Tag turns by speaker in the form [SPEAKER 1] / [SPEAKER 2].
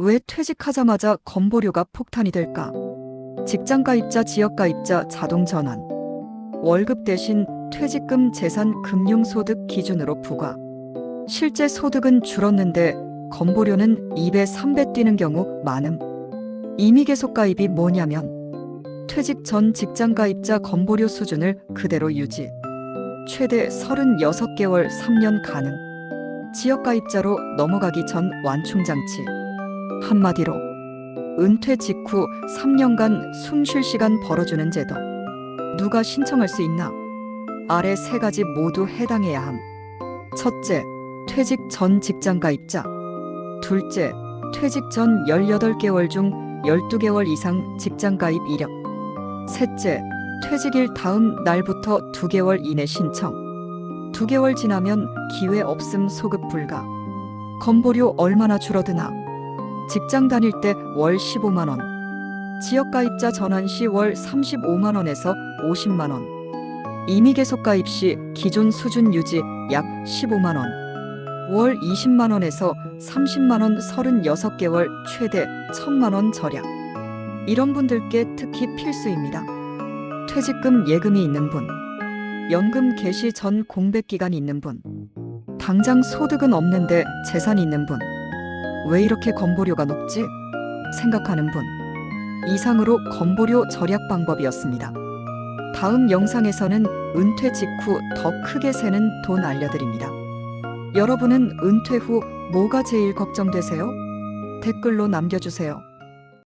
[SPEAKER 1] 왜 퇴직하자마자 건보료가 폭탄이 될까? 직장 가입자, 지역 가입자, 자동 전환. 월급 대신 퇴직금 재산 금융소득 기준으로 부과. 실제 소득은 줄었는데 건보료는 2배, 3배 뛰는 경우 많음. 이미 계속 가입이 뭐냐면 퇴직 전 직장 가입자 건보료 수준을 그대로 유지. 최대 36개월 3년 가능. 지역 가입자로 넘어가기 전 완충 장치. 한마디로 은퇴 직후 3년간 숨 쉴 시간 벌어주는 제도. 누가 신청할 수 있나? 아래 세 가지 모두 해당해야 함. 첫째, 퇴직 전 직장 가 입자. 둘째, 퇴직 전 18개월 중 12개월 이상 직장 가입 이력. 셋째, 퇴직일 다음 날부터 2개월 이내 신청. 2개월 지나면 기회 없음 소급 불가. 건보료 얼마나 줄어드나? 직장 다닐 때 월 15만 원. 지역 가입자 전환 시 월 35만 원에서 50만 원. 이미 계속 가입 시 기존 수준 유지 약 15만 원. 월 20만 원에서 30만 원 36개월 최대 1000만 원 절약. 이런 분들께 특히 필수입니다. 퇴직금 예금이 있는 분, 연금 개시 전 공백 기간 있는 분, 당장 소득은 없는데 재산이 있는 분, 왜 이렇게 건보료가 높지? 생각하는 분. 이상으로 건보료 절약 방법이었습니다. 다음 영상에서는 은퇴 직후 더 크게 새는 돈 알려드립니다. 여러분은 은퇴 후 뭐가 제일 걱정되세요? 댓글로 남겨주세요.